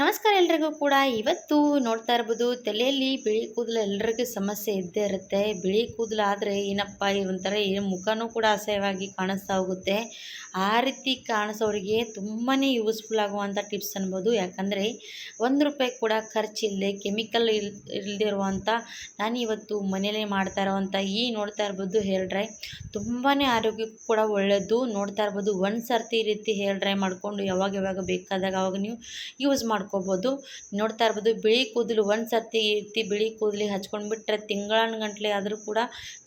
ನಮಸ್ಕಾರ ಎಲ್ರಿಗೂ ಕೂಡ. ಇವತ್ತು ನೋಡ್ತಾ ಇರ್ಬೋದು, ತಲೆಯಲ್ಲಿ ಬಿಳಿ ಕೂದಲು ಎಲ್ರಿಗೂ ಸಮಸ್ಯೆ ಇದ್ದೇ ಇರುತ್ತೆ. ಬಿಳಿ ಕೂದಲು ಆದರೆ ಏನಪ್ಪ ಒಂಥರ ಏನು ಮುಖನೂ ಕೂಡ ಅಸಹ್ಯವಾಗಿ ಕಾಣಿಸ್ತಾ ಹೋಗುತ್ತೆ. ಆ ರೀತಿ ಕಾಣಿಸೋರಿಗೆ ತುಂಬಾ ಯೂಸ್ಫುಲ್ ಆಗುವಂಥ ಟಿಪ್ಸ್ ಅನ್ಬೋದು. ಯಾಕಂದರೆ ಒಂದು ರೂಪಾಯಿ ಕೂಡ ಖರ್ಚಿಲ್ಲದೆ ಕೆಮಿಕಲ್ ಇಲ್ ಇಲ್ದಿರುವಂಥ ನಾನು ಇವತ್ತು ಮನೇಲೇ ಮಾಡ್ತಾ ಇರೋವಂಥ ಈ ನೋಡ್ತಾ ಇರ್ಬೋದು ಹೇರ್ ಡ್ರೈ ತುಂಬಾ ಆರೋಗ್ಯಕ್ಕೂ ಕೂಡ ಒಳ್ಳೆಯದು ನೋಡ್ತಾ ಇರ್ಬೋದು, ಒಂದು ಸರ್ತಿ ಈ ರೀತಿ ಹೇರ್ ಡ್ರೈ ಮಾಡಿಕೊಂಡು ಯಾವಾಗ ಯಾವಾಗ ಬೇಕಾದಾಗ ಅವಾಗ ನೀವು ಯೂಸ್ ಮಾಡ್ಕೋಬೋದು. ನೋಡ್ತಾ ಇರ್ಬೋದು, ಬಿಳಿ ಕೂದಲು ಒಂದು ಸರ್ತಿ ರೀತಿ ಬಿಳಿ ಕೂದಲಿಗೆ ಹಚ್ಕೊಂಡ್ಬಿಟ್ರೆ ತಿಂಗಳನ್ಗಂಟ್ಲೆ ಆದರೂ ಕೂಡ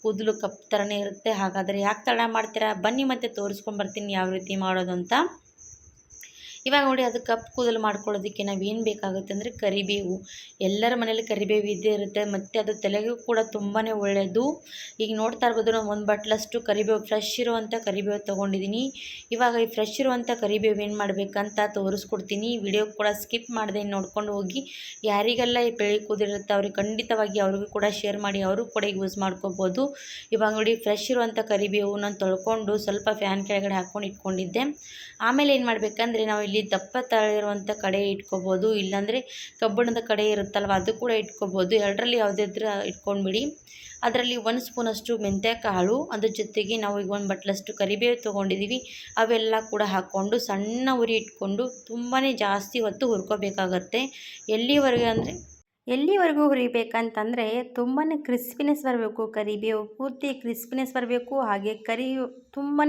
ಕೂದಲು ಕಪ್ಪು ಥರನೇ ಇರುತ್ತೆ. ಹಾಗಾದರೆ ಯಾಕೆ ತಡ ಮಾಡ್ತೀರಾ? ಬನ್ನಿ ಮತ್ತೆ ತೋರಿಸ್ಕೊಂಬರ್ತೀನಿ ಯಾವ ರೀತಿ ಮಾಡೋದು ಅಂತ ಇವಾಗ ನೋಡಿ ಅದು ಕಪ್ಪು ಕೂದಲು ಮಾಡ್ಕೊಳ್ಳೋದಕ್ಕೆ ನಾವು ಏನು ಬೇಕಾಗುತ್ತೆ ಅಂದರೆ ಕರಿಬೇವು. ಎಲ್ಲರ ಮನೇಲಿ ಕರಿಬೇವು ಇದ್ದೇ ಇರುತ್ತೆ. ಮತ್ತು ಅದು ತಲೆಗೂ ಕೂಡ ತುಂಬಾ ಒಳ್ಳೆಯದು ಈಗ ನೋಡ್ತಾ ಇರ್ಬೋದು ನಾನು ಒಂದು ಬಟ್ಲಷ್ಟು ಕರಿಬೇವು ಫ್ರೆಶ್ ಇರುವಂಥ ಕರಿಬೇವು ತೊಗೊಂಡಿದ್ದೀನಿ ಇವಾಗ ಈ ಫ್ರೆಶ್ ಇರುವಂಥ ಕರಿಬೇವು ಏನು ಮಾಡಬೇಕಂತ ತೋರಿಸ್ಕೊಡ್ತೀನಿ. ವಿಡಿಯೋ ಕೂಡ ಸ್ಕಿಪ್ ಮಾಡದೆ ನೋಡ್ಕೊಂಡು ಹೋಗಿ. ಯಾರಿಗೆಲ್ಲ ಈ ಬೆಳೆ ಕೂದಿರುತ್ತೆ ಅವ್ರಿಗೆ ಖಂಡಿತವಾಗಿ ಅವ್ರಿಗೂ ಕೂಡ ಶೇರ್ ಮಾಡಿ, ಅವರು ಕೂಡ ಯೂಸ್ ಮಾಡ್ಕೋಬೋದು. ಇವಾಗ ನೋಡಿ ಫ್ರೆಶ್ ಇರುವಂಥ ಕರಿಬೇವು ನಾನು ತೊಳ್ಕೊಂಡು ಸ್ವಲ್ಪ ಫ್ಯಾನ್ ಕೆಳಗಡೆ ಹಾಕ್ಕೊಂಡು ಇಟ್ಕೊಂಡಿದ್ದೆ. ಆಮೇಲೆ ಏನು ಮಾಡಬೇಕಂದ್ರೆ ನಾವು ಇಲ್ಲಿ ದಪ್ಪ ತಳಿರುವಂಥ ಕಡೆ ಇಟ್ಕೋಬೋದು. ಇಲ್ಲಾಂದರೆ ಕಬ್ಬಿಣದ ಕಡೆ ಇರುತ್ತಲ್ವ, ಅದು ಕೂಡ ಇಟ್ಕೋಬೋದು. ಎರಡರಲ್ಲಿ ಯಾವುದಾದ್ರೂ ಇಟ್ಕೊಂಡ್ಬಿಡಿ. ಅದರಲ್ಲಿ ಒಂದು ಸ್ಪೂನಷ್ಟು ಮೆಂತ್ಯ ಕಾಳು ಅದ್ರ ಜೊತೆಗೆ ನಾವು ಈಗ ಒಂದು ಬಟ್ಲಷ್ಟು ಕರಿಬೇವು ತೊಗೊಂಡಿದ್ದೀವಿ ಅವೆಲ್ಲ ಕೂಡ ಹಾಕ್ಕೊಂಡು ಸಣ್ಣ ಉರಿ ಇಟ್ಕೊಂಡು ತುಂಬಾ ಜಾಸ್ತಿ ಹೊತ್ತು ಹುರ್ಕೋಬೇಕಾಗತ್ತೆ. ಎಲ್ಲಿವರೆಗೆ ಅಂದರೆ ಎಲ್ಲಿವರೆಗೂ ಹುರಿಬೇಕಂತಂದರೆ ತುಂಬಾ ಕ್ರಿಸ್ಪಿನೆಸ್ ಬರಬೇಕು, ಕರಿಬೇವು, ಪೂರ್ತಿ ಕ್ರಿಸ್ಪಿನೆಸ್ ಬರಬೇಕು, ಹಾಗೆ ಕರಿ ತುಂಬಾ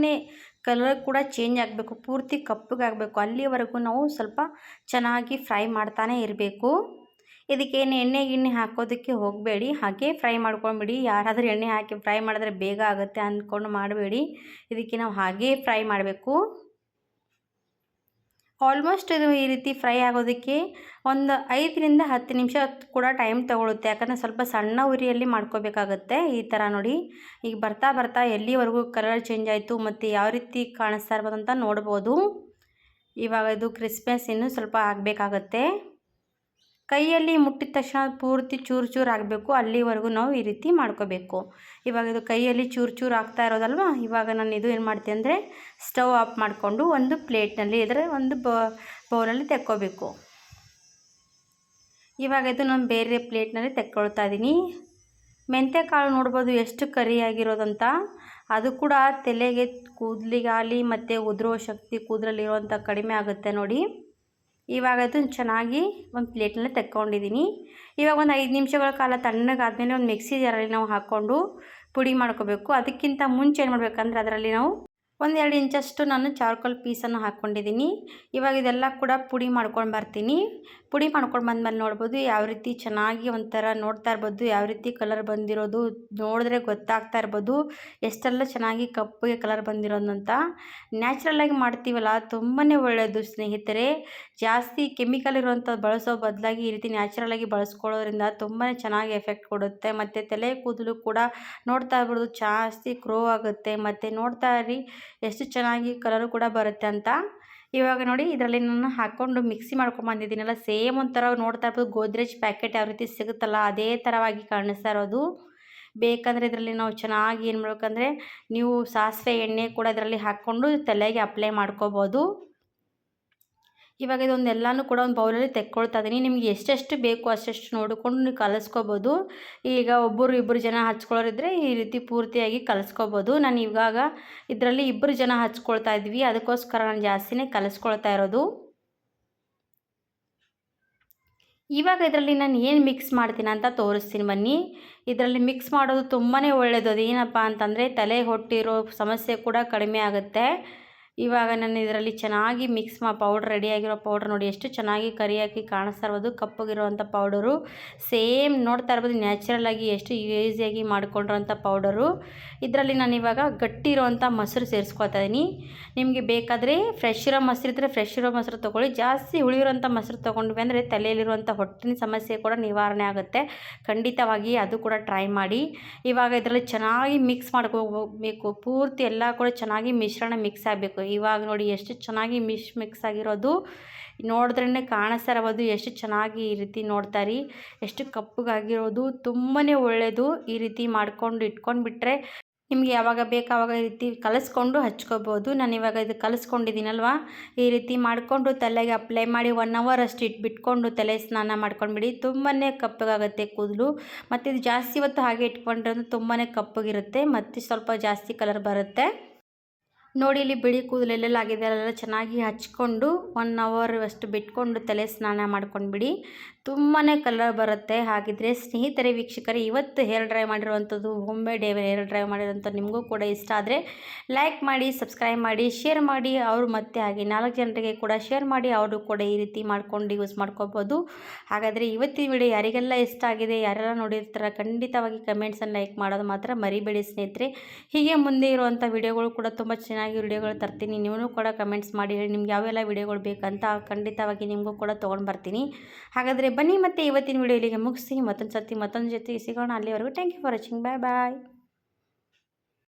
ಕಲರ್ ಕೂಡ ಚೇಂಜ್ ಆಗಬೇಕು, ಪೂರ್ತಿ ಕಪ್ಪಗಾಗಬೇಕು. ಅಲ್ಲಿವರೆಗೂ ನಾವು ಸ್ವಲ್ಪ ಚೆನ್ನಾಗಿ ಫ್ರೈ ಮಾಡ್ತಾನೆ ಇರಬೇಕು. ಇದಕ್ಕೇನು ಎಣ್ಣೆ ಗಿಣ್ಣೆ ಹಾಕೋದಕ್ಕೆ ಹೋಗಬೇಡಿ, ಹಾಗೆ ಫ್ರೈ ಮಾಡ್ಕೊಂಬಿಡಿ. ಯಾರಾದರೂ ಎಣ್ಣೆ ಹಾಕಿ ಫ್ರೈ ಮಾಡಿದ್ರೆ ಬೇಗ ಆಗುತ್ತೆ ಅಂದ್ಕೊಂಡು ಮಾಡಬೇಡಿ. ಇದಕ್ಕೆ ನಾವು ಹಾಗೇ ಫ್ರೈ ಮಾಡಬೇಕು. ಆಲ್ಮೋಸ್ಟ್ ಇದು ಈ ರೀತಿ ಫ್ರೈ ಆಗೋದಕ್ಕೆ ಒಂದು ಐದರಿಂದ ಹತ್ತು ನಿಮಿಷ ಕೂಡ ಟೈಮ್ ತೊಗೊಳುತ್ತೆ. ಯಾಕಂದರೆ ಸ್ವಲ್ಪ ಸಣ್ಣ ಉರಿಯಲ್ಲಿ ಮಾಡ್ಕೋಬೇಕಾಗತ್ತೆ ಈ ಥರ ನೋಡಿ. ಈಗ ಬರ್ತಾ ಬರ್ತಾ ಎಲ್ಲಿವರೆಗೂ ಕಲರ್ ಚೇಂಜ್ ಆಯಿತು ಮತ್ತು ಯಾವ ರೀತಿ ಕಾಣಿಸ್ತಾ ಇರ್ಬೋದು ಅಂತ ನೋಡ್ಬೋದು. ಇವಾಗ ಇದು ಕ್ರಿಸ್ಮಸ್ ಇನ್ನೂ ಸ್ವಲ್ಪ ಆಗಬೇಕಾಗತ್ತೆ. ಕೈಯಲ್ಲಿ ಮುಟ್ಟಿದ ತಕ್ಷಣ ಪೂರ್ತಿ ಚೂರು ಚೂರು ಆಗಬೇಕು. ಅಲ್ಲಿವರೆಗೂ ನಾವು ಈ ರೀತಿ ಮಾಡ್ಕೋಬೇಕು. ಇವಾಗ ಇದು ಕೈಯಲ್ಲಿ ಚೂರು ಚೂರು ಆಗ್ತಾ ಇರೋದಲ್ವ? ಇವಾಗ ನಾನು ಇದು ಏನು ಮಾಡ್ತೀನಿ ಅಂದರೆ ಸ್ಟವ್ ಆಫ್ ಮಾಡಿಕೊಂಡು ಒಂದು ಪ್ಲೇಟ್ನಲ್ಲಿ ಇದರ ಒಂದು ಬೌಲಲ್ಲಿ ತೆಕ್ಕೋಬೇಕು. ಇವಾಗ ಇದು ನಾನು ಬೇರೆ ಪ್ಲೇಟ್ನಲ್ಲಿ ತೆಕ್ಕೊಳ್ತಾ ಇದ್ದೀನಿ. ಕಾಳು ನೋಡ್ಬೋದು ಎಷ್ಟು ಕರಿಯಾಗಿರೋದಂತ. ಅದು ಕೂಡ ತಲೆಗೆ ಕೂದಲಿಗಾಲಿ ಮತ್ತು ಉದುರೋ ಶಕ್ತಿ ಕೂದಲಲ್ಲಿರುವಂಥ ಕಡಿಮೆ ಆಗುತ್ತೆ ನೋಡಿ. ಇವಾಗ ಚೆನ್ನಾಗಿ ಒಂದು ಪ್ಲೇಟ್ನಲ್ಲಿ ತೆಕ್ಕೊಂಡಿದ್ದೀನಿ. ಇವಾಗ ಒಂದು ಐದು ನಿಮಿಷಗಳ ಕಾಲ ತಣ್ಣಗಾದಮೇಲೆ ಒಂದು ಮಿಕ್ಸಿ ಜಾರಲ್ಲಿ ನಾವು ಹಾಕ್ಕೊಂಡು ಪುಡಿ ಮಾಡ್ಕೋಬೇಕು. ಅದಕ್ಕಿಂತ ಮುಂಚೆ ಏನು ಮಾಡಬೇಕಂದ್ರೆ ಅದರಲ್ಲಿ ನಾವು ಒಂದು ಎರಡು ಇಂಚಷ್ಟು ನಾನು ಚಾರ್ಕೋಲ್ ಪೀಸನ್ನು ಹಾಕ್ಕೊಂಡಿದ್ದೀನಿ. ಇವಾಗ ಇದೆಲ್ಲ ಕೂಡ ಪುಡಿ ಮಾಡ್ಕೊಂಡು ಬರ್ತೀನಿ. ಪುಡಿ ಮಾಡ್ಕೊಂಡು ಬಂದ್ಮೇಲೆ ನೋಡ್ಬೋದು ಯಾವ ರೀತಿ ಚೆನ್ನಾಗಿ ಒಂಥರ ನೋಡ್ತಾ ಇರ್ಬೋದು, ಯಾವ ರೀತಿ ಕಲರ್ ಬಂದಿರೋದು ನೋಡಿದ್ರೆ ಗೊತ್ತಾಗ್ತಾ ಇರ್ಬೋದು, ಎಷ್ಟೆಲ್ಲ ಚೆನ್ನಾಗಿ ಕಪ್ಪಗೆ ಕಲರ್ ಬಂದಿರೋದಂತ ನ್ಯಾಚುರಲ್ಲಾಗಿ ಮಾಡ್ತೀವಲ್ಲ ತುಂಬಾ ಒಳ್ಳೆಯದು ಸ್ನೇಹಿತರೆ. ಜಾಸ್ತಿ ಕೆಮಿಕಲ್ ಇರುವಂಥದ್ದು ಬಳಸೋ ಬದಲಾಗಿ ಈ ರೀತಿ ನ್ಯಾಚುರಲ್ಲಾಗಿ ಬಳಸ್ಕೊಳ್ಳೋದ್ರಿಂದ ತುಂಬಾ ಚೆನ್ನಾಗಿ ಎಫೆಕ್ಟ್ ಕೊಡುತ್ತೆ. ಮತ್ತು ತಲೆ ಕೂದಲು ಕೂಡ ನೋಡ್ತಾ ಇರ್ಬೋದು, ಜಾಸ್ತಿ ಗ್ರೋ ಆಗುತ್ತೆ. ಮತ್ತು ನೋಡ್ತಾ ಇರಿ ಎಷ್ಟು ಚೆನ್ನಾಗಿ ಕಲರು ಕೂಡ ಬರುತ್ತೆ ಅಂತ. ಇವಾಗ ನೋಡಿ ಇದರಲ್ಲಿ ನಾನು ಹಾಕ್ಕೊಂಡು ಮಿಕ್ಸಿ ಮಾಡ್ಕೊಂಬಂದಿದ್ದೀನಲ್ಲ ಸೇಮ್ ಒಂಥರ ನೋಡ್ತಾ ಇರ್ಬೋದು. ಗೋದ್ರೇಜ್ ಪ್ಯಾಕೆಟ್ ಯಾವ ರೀತಿ ಸಿಗುತ್ತಲ್ಲ, ಅದೇ ಥರವಾಗಿ ಕಾಣಿಸ್ತಾ ಇರೋದು. ಬೇಕಂದರೆ ಇದರಲ್ಲಿ ನಾವು ಚೆನ್ನಾಗಿ ಏನು ಮಾಡ್ಬೇಕಂದ್ರೆ, ನೀವು ಸಾಸಿವೆ ಎಣ್ಣೆ ಕೂಡ ಇದರಲ್ಲಿ ಹಾಕ್ಕೊಂಡು ತಲೆಗೆ ಅಪ್ಲೈ ಮಾಡ್ಕೋಬೋದು. ಇವಾಗ ಇದೊಂದೆಲ್ಲನೂ ಕೂಡ ಒಂದು ಬೌಲಲ್ಲಿ ತೆಕ್ಕೊಳ್ತಾ ಇದ್ದೀನಿ ನಿಮ್ಗೆ ಎಷ್ಟೆಷ್ಟು ಬೇಕು ಅಷ್ಟೆಷ್ಟು ನೋಡಿಕೊಂಡು ನೀವು ಕಲಿಸ್ಕೋಬೋದು. ಈಗ ಒಬ್ಬರು ಇಬ್ಬರು ಜನ ಹಚ್ಕೊಳ್ಳೋರಿದ್ರೆ ಈ ರೀತಿ ಪೂರ್ತಿಯಾಗಿ ಕಲಿಸ್ಕೋಬೋದು. ನಾನು ಇವಾಗ ಇದರಲ್ಲಿ ಇಬ್ಬರು ಜನ ಹಚ್ಕೊಳ್ತಾ ಇದ್ವಿ. ಅದಕ್ಕೋಸ್ಕರ ನಾನು ಜಾಸ್ತಿನೇ ಕಲಿಸ್ಕೊಳ್ತಾ ಇರೋದು. ಇವಾಗ ಇದರಲ್ಲಿ ನಾನು ಏನು ಮಿಕ್ಸ್ ಮಾಡ್ತೀನಿ ಅಂತ ತೋರಿಸ್ತೀನಿ ಬನ್ನಿ. ಇದರಲ್ಲಿ ಮಿಕ್ಸ್ ಮಾಡೋದು ತುಂಬಾ ಒಳ್ಳೆಯದು ಅದು ಏನಪ್ಪ ಅಂತಂದರೆ ತಲೆ ಹೊಟ್ಟಿರೋ ಸಮಸ್ಯೆ ಕೂಡ ಕಡಿಮೆ ಆಗುತ್ತೆ. ಇವಾಗ ನಾನು ಇದರಲ್ಲಿ ಚೆನ್ನಾಗಿ ಮಿಕ್ಸ್ ಮಾ ಪೌಡ್ರ್ ರೆಡಿಯಾಗಿರೋ ಪೌಡ್ರ್ ನೋಡಿ ಎಷ್ಟು ಚೆನ್ನಾಗಿ ಕರಿಯಾಕಿ ಕಾಣಿಸ್ತಾ ಇರ್ಬೋದು ಕಪ್ಪಗಿರುವಂಥ ಪೌಡರು ಸೇಮ್ ನೋಡ್ತಾ ಇರ್ಬೋದು ನ್ಯಾಚುರಲಾಗಿ ಎಷ್ಟು ಈಸಿಯಾಗಿ ಮಾಡಿಕೊಂಡಿರೋಂಥ ಪೌಡರು ಇದರಲ್ಲಿ ನಾನು ಇವಾಗ ಗಟ್ಟಿ ಇರೋವಂಥ ಮೊಸರು ಸೇರಿಸ್ಕೊತಾ ಇದ್ದೀನಿ ನಿಮಗೆ ಬೇಕಾದರೆ ಫ್ರೆಶ್ ಇರೋ ಮೊಸರು ಇದ್ದರೆ ಫ್ರೆಶ್ ಇರೋ ಮೊಸರು ತೊಗೊಳ್ಳಿ. ಜಾಸ್ತಿ ಉಳಿಯಿರೋಂಥ ಮೊಸರು ತೊಗೊಂಡ್ವಿ ಅಂದರೆ ತಲೆಯಲ್ಲಿರುವಂಥ ಹೊಟ್ಟಿನ ಸಮಸ್ಯೆ ಕೂಡ ನಿವಾರಣೆ ಆಗುತ್ತೆ. ಖಂಡಿತವಾಗಿ ಅದು ಕೂಡ ಟ್ರೈ ಮಾಡಿ. ಇವಾಗ ಇದರಲ್ಲಿ ಚೆನ್ನಾಗಿ ಮಿಕ್ಸ್ ಮಾಡ್ಕೋಬೇಕು, ಪೂರ್ತಿ ಎಲ್ಲ ಕೂಡ ಚೆನ್ನಾಗಿ ಮಿಶ್ರಣ ಮಿಕ್ಸ್ ಆಗಬೇಕು. ಇವಾಗ ನೋಡಿ ಎಷ್ಟು ಚೆನ್ನಾಗಿ ಮಿಶ್ ಮಿಕ್ಸ್ ಆಗಿರೋದು. ನೋಡಿದ್ರೇ ಕಾಣಿಸ್ತಾರವದು ಎಷ್ಟು ಚೆನ್ನಾಗಿ ಈ ರೀತಿ ನೋಡ್ತಾರಿ ಎಷ್ಟು ಕಪ್ಪಗಾಗಿರೋದು ತುಂಬಾ ಒಳ್ಳೆಯದು ಈ ರೀತಿ ಮಾಡ್ಕೊಂಡು ಇಟ್ಕೊಂಡು ಬಿಟ್ಟರೆ ನಿಮಗೆ ಯಾವಾಗ ಬೇಕು ಆವಾಗ ಈ ರೀತಿ ಕಲಿಸ್ಕೊಂಡು ಹಚ್ಕೋಬೋದು. ನಾನು ಇವಾಗ ಇದು ಕಲಿಸ್ಕೊಂಡಿದ್ದೀನಲ್ವ? ಈ ರೀತಿ ಮಾಡಿಕೊಂಡು ತಲೆಗೆ ಅಪ್ಲೈ ಮಾಡಿ ಒನ್ ಅವರ್ ಅಷ್ಟು ಇಟ್ಬಿಟ್ಕೊಂಡು ತಲೆ ಸ್ನಾನ ಮಾಡ್ಕೊಂಡ್ಬಿಡಿ. ತುಂಬಾ ಕಪ್ಪಗಾಗುತ್ತೆ ಕೂದಲು. ಮತ್ತು ಇದು ಜಾಸ್ತಿ ಹೊತ್ತು ಹಾಗೆ ಇಟ್ಕೊಂಡ್ರೆ ತುಂಬಾ ಕಪ್ಪಗಿರುತ್ತೆ ಮತ್ತು ಸ್ವಲ್ಪ ಜಾಸ್ತಿ ಕಲರ್ ಬರುತ್ತೆ. ನೋಡಿ ಇಲ್ಲಿ ಬಿಳಿ ಕೂದಲೆಲ್ಲೆಲ್ಲ ಆಗಿದೆ, ಅಲ್ಲೆಲ್ಲ ಚೆನ್ನಾಗಿ ಹಚ್ಕೊಂಡು ಒನ್ ಅವರ್ ಅಷ್ಟು ಬಿಟ್ಕೊಂಡು ತಲೆ ಸ್ನಾನ ಮಾಡ್ಕೊಂಡ್ಬಿಡಿ ತುಂಬಾ ಕಲರ್ ಬರುತ್ತೆ. ಹಾಗಿದ್ರೆ ಸ್ನೇಹಿತರೆ, ವೀಕ್ಷಕರೇ, ಇವತ್ತು ಹೇರ್ ಡ್ರೈ ಮಾಡಿರುವಂಥದ್ದು ಹೋಮ್ಮೇಡ್ ಹೇರ್ ಡ್ರೈ ಮಾಡಿರೋಂಥ ನಿಮಗೂ ಕೂಡ ಇಷ್ಟ ಆದರೆ ಲೈಕ್ ಮಾಡಿ ಸಬ್ಸ್ಕ್ರೈಬ್ ಮಾಡಿ ಶೇರ್ ಮಾಡಿ, ಅವರು ಮತ್ತೆ ಹಾಗೆ ನಾಲ್ಕು ಜನರಿಗೆ ಕೂಡ ಶೇರ್ ಮಾಡಿ, ಅವರು ಕೂಡ ಈ ರೀತಿ ಮಾಡ್ಕೊಂಡು ಯೂಸ್ ಮಾಡ್ಕೋಬೋದು. ಹಾಗಾದರೆ ಇವತ್ತಿನ ವಿಡಿಯೋ ಯಾರಿಗೆಲ್ಲ ಇಷ್ಟ ಆಗಿದೆ, ಯಾರೆಲ್ಲ ನೋಡಿರ್ತಾರೆ, ಖಂಡಿತವಾಗಿ ಕಮೆಂಟ್ಸನ್ನು ಲೈಕ್ ಮಾಡೋದು ಮಾತ್ರ ಮರಿಬೇಡಿ ಸ್ನೇಹಿತರೆ. ಹೀಗೆ ಮುಂದೆ ಇರುವಂಥ ವಿಡಿಯೋಗಳು ಕೂಡ ತುಂಬ ಚೆನ್ನಾಗಿ ವಿಡಿಯೋಗಳು ತರ್ತೀನಿ. ನೀವು ಕೂಡ ಕಮೆಂಟ್ಸ್ ಮಾಡಿ ಹೇಳಿ ನಿಮ್ಗೆ ಯಾವೆಲ್ಲ ವಿಡಿಯೋಗಳು ಬೇಕಂತ ಖಂಡಿತವಾಗಿ ನಿಮಗೂ ಕೂಡ ತೊಗೊಂಡು ಬರ್ತೀನಿ. ಹಾಗಾದರೆ ಬನ್ನಿ ಮತ್ತೆ ಇವತ್ತಿನ ವಿಡಿಯೋ ಇಲ್ಲಿಗೆ ಮುಗಿಸಿ ಮತ್ತೊಂದು ಸರ್ತಿ ಮತ್ತೊಂದು ಜೊತೆ ಸಿಗೋಣ. ಅಲ್ಲಿವರೆಗೂ thank you for watching bye bye